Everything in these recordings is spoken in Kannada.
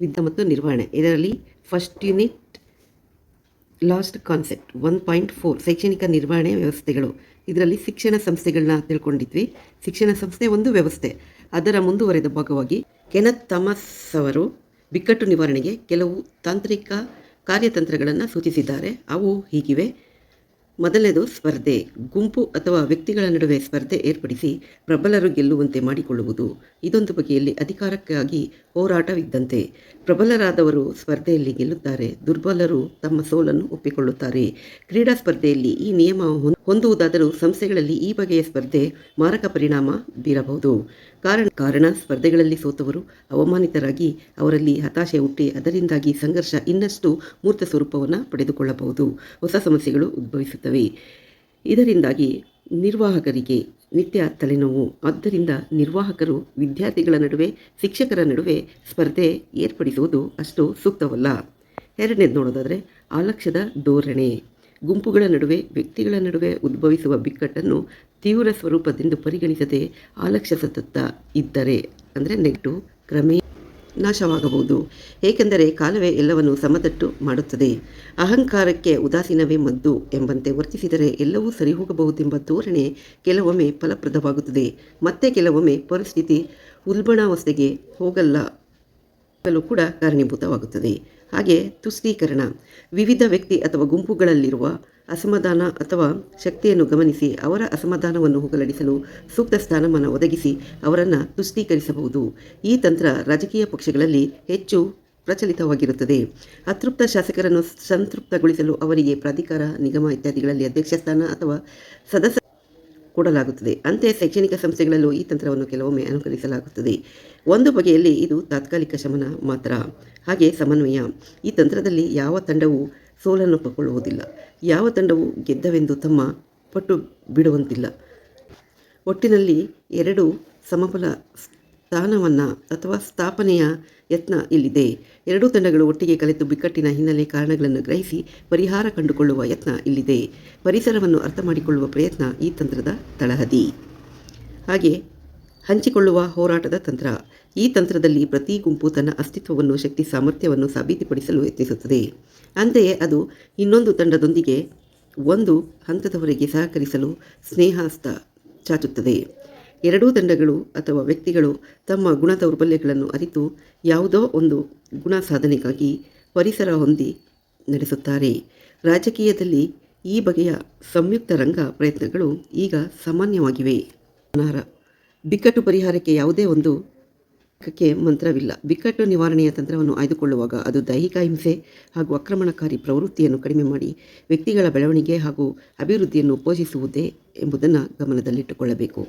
ವಿದ್ಯೆ ಮತ್ತು ನಿರ್ವಹಣೆ. ಇದರಲ್ಲಿ first unit last concept one point four ಶೈಕ್ಷಣಿಕ ನಿರ್ವಹಣೆ ವ್ಯವಸ್ಥೆಗಳು. ಇದರಲ್ಲಿ ಶಿಕ್ಷಣ ಸಂಸ್ಥೆಗಳನ್ನ ತಿಳ್ಕೊಂಡಿದ್ವಿ. ಶಿಕ್ಷಣ ಸಂಸ್ಥೆ ಒಂದು ವ್ಯವಸ್ಥೆ. ಅದರ ಮುಂದುವರೆದ ಭಾಗವಾಗಿ ಕೆನತ್ ತಮಸ್ ಅವರು ಬಿಕ್ಕಟ್ಟು ನಿವಾರಣೆಗೆ ಕೆಲವು ತಾಂತ್ರಿಕ ಕಾರ್ಯತಂತ್ರಗಳನ್ನು ಸೂಚಿಸಿದ್ದಾರೆ. ಅವು ಹೀಗಿವೆ. ಮೊದಲನೇದು ಸ್ಪರ್ಧೆ. ಗುಂಪು ಅಥವಾ ವ್ಯಕ್ತಿಗಳ ನಡುವೆ ಸ್ಪರ್ಧೆ ಏರ್ಪಡಿಸಿ ಪ್ರಬಲರು ಗೆಲ್ಲುವಂತೆ ಮಾಡಿಕೊಳ್ಳುವುದು. ಇದೊಂದು ಬಗೆಯಲ್ಲಿ ಅಧಿಕಾರಕ್ಕಾಗಿ ಹೋರಾಟವಿದ್ದಂತೆ ಪ್ರಬಲರಾದವರು ಸ್ಪರ್ಧೆಯಲ್ಲಿ ಗೆಲ್ಲುತ್ತಾರೆ. ದುರ್ಬಲರು ತಮ್ಮ ಸೋಲನ್ನು ಒಪ್ಪಿಕೊಳ್ಳುತ್ತಾರೆ. ಕ್ರೀಡಾ ಸ್ಪರ್ಧೆಯಲ್ಲಿ ಈ ನಿಯಮ ಹೊಂದುವುದಾದರೂ ಸಂಸ್ಥೆಗಳಲ್ಲಿ ಈ ಬಗೆಯ ಸ್ಪರ್ಧೆ ಮಾರಕ ಪರಿಣಾಮ ಬೀರಬಹುದು. ಕಾರಣ ಕಾರಣ ಸ್ಪರ್ಧೆಗಳಲ್ಲಿ ಸೋತವರು ಅವಮಾನಿತರಾಗಿ ಅವರಲ್ಲಿ ಹತಾಶೆ ಹುಟ್ಟಿ ಅದರಿಂದಾಗಿ ಸಂಘರ್ಷ ಇನ್ನಷ್ಟು ಮೂರ್ತ ಸ್ವರೂಪವನ್ನು ಪಡೆದುಕೊಳ್ಳಬಹುದು. ಹೊಸ ಸಮಸ್ಯೆಗಳು ಉದ್ಭವಿಸುತ್ತವೆ. ಇದರಿಂದಾಗಿ ನಿರ್ವಾಹಕರಿಗೆ ನಿತ್ಯ ತಲೆನೋವು. ಆದ್ದರಿಂದ ನಿರ್ವಾಹಕರು ವಿದ್ಯಾರ್ಥಿಗಳ ನಡುವೆ, ಶಿಕ್ಷಕರ ನಡುವೆ ಸ್ಪರ್ಧೆ ಏರ್ಪಡಿಸುವುದು ಅಷ್ಟು ಸೂಕ್ತವಲ್ಲ. ಎರಡನೇದು ನೋಡೋದಾದರೆ ಆಲಕ್ಷ್ಯದ ಧೋರಣೆ. ಗುಂಪುಗಳ ನಡುವೆ, ವ್ಯಕ್ತಿಗಳ ನಡುವೆ ಉದ್ಭವಿಸುವ ಬಿಕ್ಕಟ್ಟನ್ನು ತೀವ್ರ ಸ್ವರೂಪದಿಂದ ಪರಿಗಣಿಸದೆ ಆಲಕ್ಷ್ಯ ಸತತ ಇದ್ದರೆ, ಅಂದರೆ ನೆಗೆಟಿವ್ ಕ್ರಮೇ ನಾಶವಾಗಬಹುದು. ಏಕೆಂದರೆ ಕಾಲವೇ ಎಲ್ಲವನ್ನು ಸಮತಟ್ಟು ಮಾಡುತ್ತದೆ. ಅಹಂಕಾರಕ್ಕೆ ಉದಾಸೀನವೇ ಮದ್ದು ಎಂಬಂತೆ ವರ್ತಿಸಿದರೆ ಎಲ್ಲವೂ ಸರಿ ಹೋಗಬಹುದೆಂಬ ಧೋರಣೆ ಕೆಲವೊಮ್ಮೆ ಫಲಪ್ರದವಾಗುತ್ತದೆ. ಮತ್ತೆ ಕೆಲವೊಮ್ಮೆ ಪರಿಸ್ಥಿತಿ ಉಲ್ಬಣಾವಸ್ಥೆಗೆ ಹೋಗಲ್ಲ. ಕೂಡ ಕಾರಣೀಭೂತವಾಗುತ್ತದೆ. ಹಾಗೆ ತುಷ್ಟೀಕರಣ, ವಿವಿಧ ವ್ಯಕ್ತಿ ಅಥವಾ ಗುಂಪುಗಳಲ್ಲಿರುವ ಅಸಮಾಧಾನ ಅಥವಾ ಶಕ್ತಿಯನ್ನು ಗಮನಿಸಿ ಅವರ ಅಸಮಾಧಾನವನ್ನು ಹೋಗಲಾಡಿಸಲು ಸೂಕ್ತ ಸ್ಥಾನಮಾನ ಒದಗಿಸಿ ಅವರನ್ನು ತುಷ್ಟೀಕರಿಸಬಹುದು. ಈ ತಂತ್ರ ರಾಜಕೀಯ ಪಕ್ಷಗಳಲ್ಲಿ ಹೆಚ್ಚು ಪ್ರಚಲಿತವಾಗಿರುತ್ತದೆ. ಅತೃಪ್ತ ಶಾಸಕರನ್ನು ಸಂತೃಪ್ತಗೊಳಿಸಲು ಅವರಿಗೆ ಪ್ರಾಧಿಕಾರ, ನಿಗಮ ಇತ್ಯಾದಿಗಳಲ್ಲಿ ಅಧ್ಯಕ್ಷ ಸ್ಥಾನ ಅಥವಾ ಸದಸ್ಯ ಕೊಡಲಾಗುತ್ತದೆ. ಅಂತೆ ಶೈಕ್ಷಣಿಕ ಸಂಸ್ಥೆಗಳಲ್ಲೂ ಈ ತಂತ್ರವನ್ನು ಕೆಲವೊಮ್ಮೆ ಅನುಕರಿಸಲಾಗುತ್ತದೆ. ಒಂದು ಬಗೆಯಲ್ಲಿ ಇದು ತಾತ್ಕಾಲಿಕ ಶಮನ ಮಾತ್ರ. ಹಾಗೆ ಸಮನ್ವಯ. ಈ ತಂತ್ರದಲ್ಲಿ ಯಾವ ತಂಡವು ಸೋಲನ್ನು ಒಪ್ಪಿಕೊಳ್ಳುವುದಿಲ್ಲ ಯಾವ ತಂಡವು ಗೆದ್ದವೆಂದು ತಮ್ಮ ಪಟ್ಟು ಬಿಡುವಂತಿಲ್ಲ. ಒಟ್ಟಿನಲ್ಲಿ ಎರಡು ಸಮಬಲ ಸ್ಥಾನವನ್ನು ಅಥವಾ ಸ್ಥಾಪನೆಯ ಯತ್ನ ಇಲ್ಲಿದೆ. ಎರಡೂ ತಂಡಗಳು ಒಟ್ಟಿಗೆ ಕಲೆತು ಬಿಕ್ಕಟ್ಟಿನ ಹಿನ್ನೆಲೆ ಕಾರಣಗಳನ್ನು ಗ್ರಹಿಸಿ ಪರಿಹಾರ ಕಂಡುಕೊಳ್ಳುವ ಯತ್ನ ಇಲ್ಲಿದೆ. ಪರಿಸರವನ್ನು ಅರ್ಥ ಮಾಡಿಕೊಳ್ಳುವ ಪ್ರಯತ್ನ ಈ ತಂತ್ರದ ತಳಹದಿ. ಹಾಗೆ ಹಂಚಿಕೊಳ್ಳುವ ಹೋರಾಟದ ತಂತ್ರ. ಈ ತಂತ್ರದಲ್ಲಿ ಪ್ರತಿ ಗುಂಪು ತನ್ನ ಅಸ್ತಿತ್ವವನ್ನು, ಶಕ್ತಿ ಸಾಮರ್ಥ್ಯವನ್ನು ಸಾಬೀತುಪಡಿಸಲು ಯತ್ನಿಸುತ್ತದೆ. ಅಂತೆಯೇ ಅದು ಇನ್ನೊಂದು ತಂಡದೊಂದಿಗೆ ಒಂದು ಹಂತದವರೆಗೆ ಸಹಕರಿಸಲು ಸ್ನೇಹಾಸ್ತ ಚಾಚುತ್ತದೆ. ಎರಡೂ ತಂಡಗಳು ಅಥವಾ ವ್ಯಕ್ತಿಗಳು ತಮ್ಮ ಗುಣ ದೌರ್ಬಲ್ಯಗಳನ್ನು ಅರಿತು ಯಾವುದೋ ಒಂದು ಗುಣ ಸಾಧನೆಗಾಗಿ ಪರಿಸರ ಹೊಂದಿ ನಡೆಸುತ್ತಾರೆ. ರಾಜಕೀಯದಲ್ಲಿ ಈ ಬಗೆಯ ಸಂಯುಕ್ತ ರಂಗ ಪ್ರಯತ್ನಗಳು ಈಗ ಸಾಮಾನ್ಯವಾಗಿವೆ. ಬಿಕ್ಕಟ್ಟು ಪರಿಹಾರಕ್ಕೆ ಯಾವುದೇ ಒಂದು ಕ್ಕೆ ಮಂತ್ರವಿಲ್ಲ. ಬಿಕ್ಕಟ್ಟು ನಿವಾರಣೆಯ ತಂತ್ರವನ್ನು ಆಯ್ದುಕೊಳ್ಳುವಾಗ ಅದು ದೈಹಿಕ ಹಿಂಸೆ ಹಾಗೂ ಆಕ್ರಮಣಕಾರಿ ಪ್ರವೃತ್ತಿಯನ್ನು ಕಡಿಮೆ ಮಾಡಿ ವ್ಯಕ್ತಿಗಳ ಬೆಳವಣಿಗೆ ಹಾಗೂ ಅಭಿವೃದ್ಧಿಯನ್ನು ಪೋಷಿಸುವುದೇ ಎಂಬುದನ್ನು ಗಮನದಲ್ಲಿಟ್ಟುಕೊಳ್ಳಬೇಕು.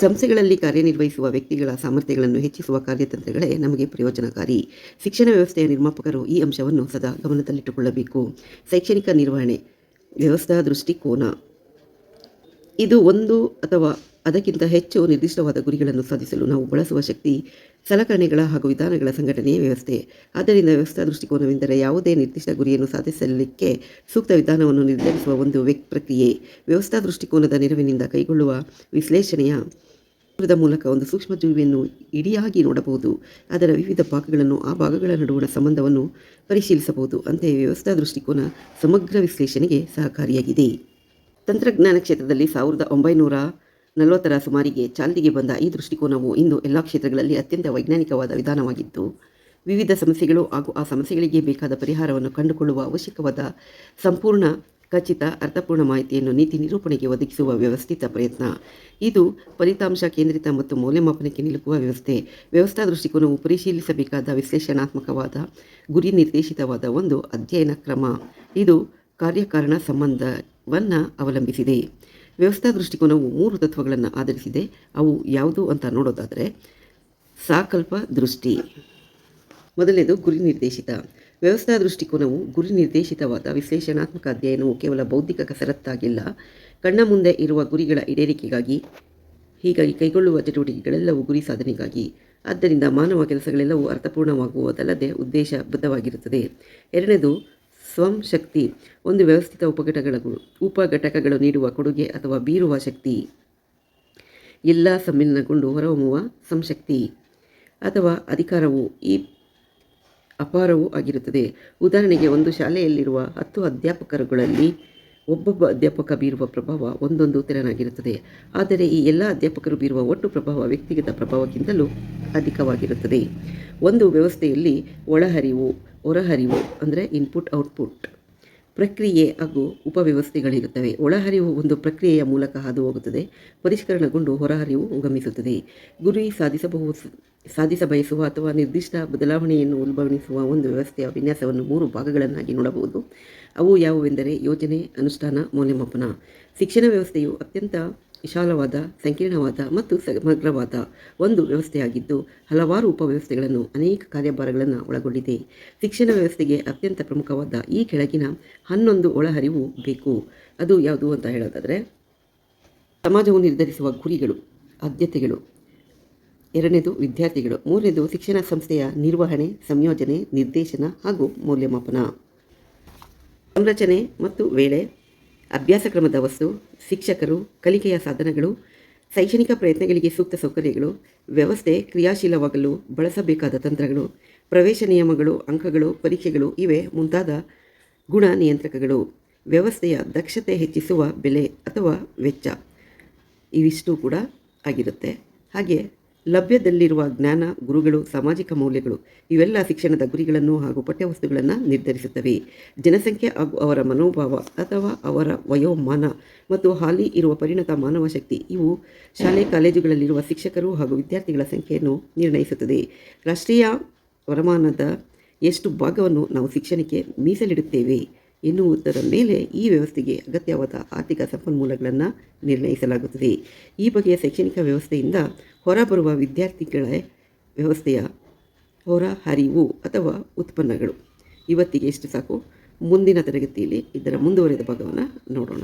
ಸಂಸ್ಥೆಗಳಲ್ಲಿ ಕಾರ್ಯನಿರ್ವಹಿಸುವ ವ್ಯಕ್ತಿಗಳ ಸಾಮರ್ಥ್ಯಗಳನ್ನು ಹೆಚ್ಚಿಸುವ ಕಾರ್ಯತಂತ್ರಗಳೇ ನಮಗೆ ಪ್ರಯೋಜನಕಾರಿ. ಶಿಕ್ಷಣ ವ್ಯವಸ್ಥೆಯ ನಿರ್ಮಾಪಕರು ಈ ಅಂಶವನ್ನು ಸದಾ ಗಮನದಲ್ಲಿಟ್ಟುಕೊಳ್ಳಬೇಕು. ಶೈಕ್ಷಣಿಕ ನಿರ್ವಹಣೆ ವ್ಯವಸ್ಥಾ ದೃಷ್ಟಿಕೋನ ಇದು ಒಂದು ಅಥವಾ ಅದಕ್ಕಿಂತ ಹೆಚ್ಚು ನಿರ್ದಿಷ್ಟವಾದ ಗುರಿಗಳನ್ನು ಸಾಧಿಸಲು ನಾವು ಬಳಸುವ ಶಕ್ತಿ, ಸಲಕರಣೆಗಳ ಹಾಗೂ ವಿಧಾನಗಳ ಸಂಘಟನೆಯ ವ್ಯವಸ್ಥೆ. ಆದ್ದರಿಂದ ವ್ಯವಸ್ಥಾ ದೃಷ್ಟಿಕೋನವೆಂದರೆ ಯಾವುದೇ ನಿರ್ದಿಷ್ಟ ಗುರಿಯನ್ನು ಸಾಧಿಸಲಿಕ್ಕೆ ಸೂಕ್ತ ವಿಧಾನವನ್ನು ನಿರ್ಧರಿಸುವ ಒಂದು ವ್ಯಕ್ ಪ್ರಕ್ರಿಯೆ. ವ್ಯವಸ್ಥಾ ದೃಷ್ಟಿಕೋನದ ನೆರವಿನಿಂದ ಕೈಗೊಳ್ಳುವ ವಿಶ್ಲೇಷಣೆಯ ಮೂಲಕ ಒಂದು ಸೂಕ್ಷ್ಮ ಜೀವಿಯನ್ನು ಇಡಿಯಾಗಿ ನೋಡಬಹುದು. ಅದರ ವಿವಿಧ ಭಾಗಗಳನ್ನು ಆ ಭಾಗಗಳ ನಡುವಣ ಸಂಬಂಧವನ್ನು ಪರಿಶೀಲಿಸಬಹುದು. ಅಂತೆಯೇ ವ್ಯವಸ್ಥಾ ದೃಷ್ಟಿಕೋನ ಸಮಗ್ರ ವಿಶ್ಲೇಷಣೆಗೆ ಸಹಕಾರಿಯಾಗಿದೆ. ತಂತ್ರಜ್ಞಾನ ಕ್ಷೇತ್ರದಲ್ಲಿ ಸಾವಿರದ ಒಂಬೈನೂರ ನಲವತ್ತರ ಸುಮಾರಿಗೆ ಚಾಲ್ತಿಗೆ ಬಂದ ಈ ದೃಷ್ಟಿಕೋನವು ಇಂದು ಎಲ್ಲ ಕ್ಷೇತ್ರಗಳಲ್ಲಿ ಅತ್ಯಂತ ವೈಜ್ಞಾನಿಕವಾದ ವಿಧಾನವಾಗಿದ್ದು, ವಿವಿಧ ಸಮಸ್ಯೆಗಳು ಹಾಗೂ ಆ ಸಮಸ್ಯೆಗಳಿಗೆ ಬೇಕಾದ ಪರಿಹಾರವನ್ನು ಕಂಡುಕೊಳ್ಳುವ ಅವಶ್ಯಕವಾದ ಸಂಪೂರ್ಣ, ಖಚಿತ, ಅರ್ಥಪೂರ್ಣ ಮಾಹಿತಿಯನ್ನು ನೀತಿ ನಿರೂಪಣೆಗೆ ಒದಗಿಸುವ ವ್ಯವಸ್ಥಿತ ಪ್ರಯತ್ನ. ಇದು ಫಲಿತಾಂಶ ಕೇಂದ್ರಿತ ಮತ್ತು ಮೌಲ್ಯಮಾಪನಕ್ಕೆ ನಿಲುಕುವ ವ್ಯವಸ್ಥೆ. ವ್ಯವಸ್ಥಾ ದೃಷ್ಟಿಕೋನವು ಪರಿಶೀಲಿಸಬೇಕಾದ ವಿಶ್ಲೇಷಣಾತ್ಮಕವಾದ, ಗುರಿ ನಿರ್ದೇಶಿತವಾದ ಒಂದು ಅಧ್ಯಯನ ಕ್ರಮ. ಇದು ಕಾರ್ಯಕಾರಣ ಸಂಬಂಧವನ್ನು ಅವಲಂಬಿಸಿದೆ. ವ್ಯವಸ್ಥಾ ದೃಷ್ಟಿಕೋನವು ಮೂರು ತತ್ವಗಳನ್ನು ಆಧರಿಸಿದೆ. ಅವು ಯಾವುದು ಅಂತ ನೋಡೋದಾದರೆ ಸಾಕಲ್ಪ ದೃಷ್ಟಿ. ಮೊದಲನೇದು ಗುರಿ ನಿರ್ದೇಶಿತ. ವ್ಯವಸ್ಥಾ ದೃಷ್ಟಿಕೋನವು ಗುರಿ ನಿರ್ದೇಶಿತವಾದ ವಿಶ್ಲೇಷಣಾತ್ಮಕ ಅಧ್ಯಯನವು ಕೇವಲ ಬೌದ್ಧಿಕ ಕಸರತ್ತಾಗಿಲ್ಲ. ಕಣ್ಣ ಮುಂದೆ ಇರುವ ಗುರಿಗಳ ಈಡೇರಿಕೆಗಾಗಿ, ಹೀಗಾಗಿ ಕೈಗೊಳ್ಳುವ ಚಟುವಟಿಕೆಗಳೆಲ್ಲವೂ ಗುರಿ ಸಾಧನೆಗಾಗಿ. ಆದ್ದರಿಂದ ಮಾನವ ಕೆಲಸಗಳೆಲ್ಲವೂ ಅರ್ಥಪೂರ್ಣವಾಗುವುದಲ್ಲದೆ ಉದ್ದೇಶಬದ್ಧವಾಗಿರುತ್ತದೆ ಎರಡನೇದು ಸ್ವಂ ಶಕ್ತಿ ಒಂದು ವ್ಯವಸ್ಥಿತ ಉಪಘಟಕಗಳು ಉಪಘಟಕಗಳು ನೀಡುವ ಕೊಡುಗೆ ಅಥವಾ ಬೀರುವ ಶಕ್ತಿ. ಎಲ್ಲ ಸಮ್ಮಿಲನಗೊಂಡು ಹೊರಹೊಮ್ಮುವ ಸಂಶಕ್ತಿ. ಅಥವಾ ಅಧಿಕಾರವು ಈ ಅಪಾರವೂ ಆಗಿರುತ್ತದೆ. ಉದಾಹರಣೆಗೆ ಒಂದು ಶಾಲೆಯಲ್ಲಿರುವ ಹತ್ತು ಅಧ್ಯಾಪಕರುಗಳಲ್ಲಿ ಒಬ್ಬೊಬ್ಬ ಅಧ್ಯಾಪಕ ಬೀರುವ ಪ್ರಭಾವ ಒಂದೊಂದು ತೆರನಾಗಿರುತ್ತದೆ. ಆದರೆ ಈ ಎಲ್ಲ ಅಧ್ಯಾಪಕರು ಬೀರುವ ಒಟ್ಟು ಪ್ರಭಾವ ವ್ಯಕ್ತಿಗತ ಪ್ರಭಾವಕ್ಕಿಂತಲೂ ಅಧಿಕವಾಗಿರುತ್ತದೆ. ಒಂದು ವ್ಯವಸ್ಥೆಯಲ್ಲಿ ಒಳಹರಿವು, ಹೊರಹರಿವು ಅಂದರೆ ಇನ್ಪುಟ್ ಔಟ್ಪುಟ್ ಪ್ರಕ್ರಿಯೆ ಹಾಗೂ ಉಪವ್ಯವಸ್ಥೆಗಳಿರುತ್ತವೆ. ಒಳಹರಿವು ಒಂದು ಪ್ರಕ್ರಿಯೆಯ ಮೂಲಕ ಹಾದು ಹೋಗುತ್ತದೆ ಪರಿಷ್ಕರಣಗೊಂಡು ಹೊರಹರಿವು ಉಗಮಿಸುತ್ತದೆ. ಗುರಿ ಸಾಧಿಸಬಹುದು ಸಾಧಿಸ ಬಯಸುವ ಅಥವಾ ನಿರ್ದಿಷ್ಟ ಬದಲಾವಣೆಯನ್ನು ಉಲ್ಬಣಿಸುವ ಒಂದು ವ್ಯವಸ್ಥೆಯ ವಿನ್ಯಾಸವನ್ನು ಮೂರು ಭಾಗಗಳನ್ನಾಗಿ ನೋಡಬಹುದು. ಅವು ಯಾವುವೆಂದರೆ ಯೋಜನೆ, ಅನುಷ್ಠಾನ, ಮೌಲ್ಯಮಾಪನ. ಶಿಕ್ಷಣ ವ್ಯವಸ್ಥೆಯು ಅತ್ಯಂತ ವಿಶಾಲವಾದ, ಸಂಕೀರ್ಣವಾದ ಮತ್ತು ಸಮಗ್ರವಾದ ಒಂದು ವ್ಯವಸ್ಥೆಯಾಗಿದ್ದು, ಹಲವಾರು ಉಪವ್ಯವಸ್ಥೆಗಳನ್ನು ಅನೇಕ ಕಾರ್ಯಭಾರಗಳನ್ನು ಒಳಗೊಂಡಿದೆ. ಶಿಕ್ಷಣ ವ್ಯವಸ್ಥೆಗೆ ಅತ್ಯಂತ ಪ್ರಮುಖವಾದ ಈ ಕೆಳಗಿನ ಹನ್ನೊಂದು ಒಳಹರಿವು ಬೇಕು. ಅದು ಯಾವುದು ಅಂತ ಹೇಳೋದಾದರೆ, ಸಮಾಜವು ನಿರ್ಧರಿಸುವ ಗುರಿಗಳು, ಆದ್ಯತೆಗಳು. ಎರಡನೇದು ವಿದ್ಯಾರ್ಥಿಗಳು. ಮೂರನೇದು ಶಿಕ್ಷಣ ಸಂಸ್ಥೆಯ ನಿರ್ವಹಣೆ, ಸಂಯೋಜನೆ, ನಿರ್ದೇಶನ ಹಾಗೂ ಮೌಲ್ಯಮಾಪನ. ಸಂರಚನೆ ಮತ್ತು ವೇಳೆ ಅಭ್ಯಾಸ ಕ್ರಮದ ವಸ್ತು, ಶಿಕ್ಷಕರು, ಕಲಿಕೆಯ ಸಾಧನಗಳು, ಶೈಕ್ಷಣಿಕ ಪ್ರಯತ್ನಗಳಿಗೆ ಸೂಕ್ತ ಸೌಕರ್ಯಗಳು, ವ್ಯವಸ್ಥೆ ಕ್ರಿಯಾಶೀಲವಾಗಲು ಬಳಸಬೇಕಾದ ತಂತ್ರಗಳು, ಪ್ರವೇಶ ನಿಯಮಗಳು, ಅಂಕಗಳು, ಪರೀಕ್ಷೆಗಳು ಇವೆ. ಮುಂತಾದ ಗುಣ ನಿಯಂತ್ರಕಗಳು. ವ್ಯವಸ್ಥೆಯ ದಕ್ಷತೆ ಹೆಚ್ಚಿಸುವ ಬೆಲೆ ಅಥವಾ ವೆಚ್ಚ ಇವಿಷ್ಟು ಕೂಡ ಆಗಿರುತ್ತೆ. ಹಾಗೆ ಲಭ್ಯದಲ್ಲಿರುವ ಜ್ಞಾನ, ಗುರುಗಳು, ಸಾಮಾಜಿಕ ಮೌಲ್ಯಗಳು, ಇವೆಲ್ಲ ಶಿಕ್ಷಣದ ಗುರಿಗಳನ್ನು ಹಾಗೂ ಪಠ್ಯವಸ್ತುಗಳನ್ನು ನಿರ್ಧರಿಸುತ್ತವೆ. ಜನಸಂಖ್ಯೆ ಹಾಗೂ ಅವರ ಮನೋಭಾವ ಅಥವಾ ಅವರ ವಯೋಮಾನ ಮತ್ತು ಹಾಲಿ ಇರುವ ಪರಿಣತ ಮಾನವ ಶಕ್ತಿ, ಇವು ಶಾಲೆ, ಕಾಲೇಜುಗಳಲ್ಲಿರುವ ಶಿಕ್ಷಕರು ಹಾಗೂ ವಿದ್ಯಾರ್ಥಿಗಳ ಸಂಖ್ಯೆಯನ್ನು ನಿರ್ಣಯಿಸುತ್ತದೆ. ರಾಷ್ಟ್ರೀಯ ವರಮಾನದ ಎಷ್ಟು ಭಾಗವನ್ನು ನಾವು ಶಿಕ್ಷಣಕ್ಕೆ ಮೀಸಲಿಡುತ್ತೇವೆ? ಎನ್ನುವುದರ ಮೇಲೆ ಈ ವ್ಯವಸ್ಥೆಗೆ ಅಗತ್ಯವಾದ ಆರ್ಥಿಕ ಸಂಪನ್ಮೂಲಗಳನ್ನು ನಿರ್ಣಯಿಸಲಾಗುತ್ತದೆ. ಈ ಬಗೆಯ ಶೈಕ್ಷಣಿಕ ವ್ಯವಸ್ಥೆಯಿಂದ ಹೊರಬರುವ ವಿದ್ಯಾರ್ಥಿಗಳ ವ್ಯವಸ್ಥೆಯ ಹೊರ ಹರಿವು ಅಥವಾ ಉತ್ಪನ್ನಗಳು. ಇವತ್ತಿಗೆ ಎಷ್ಟು ಸಾಕು. ಮುಂದಿನ ತರಗತಿಯಲ್ಲಿ ಇದರ ಮುಂದುವರೆದ ಭಾಗವನ್ನು ನೋಡೋಣ.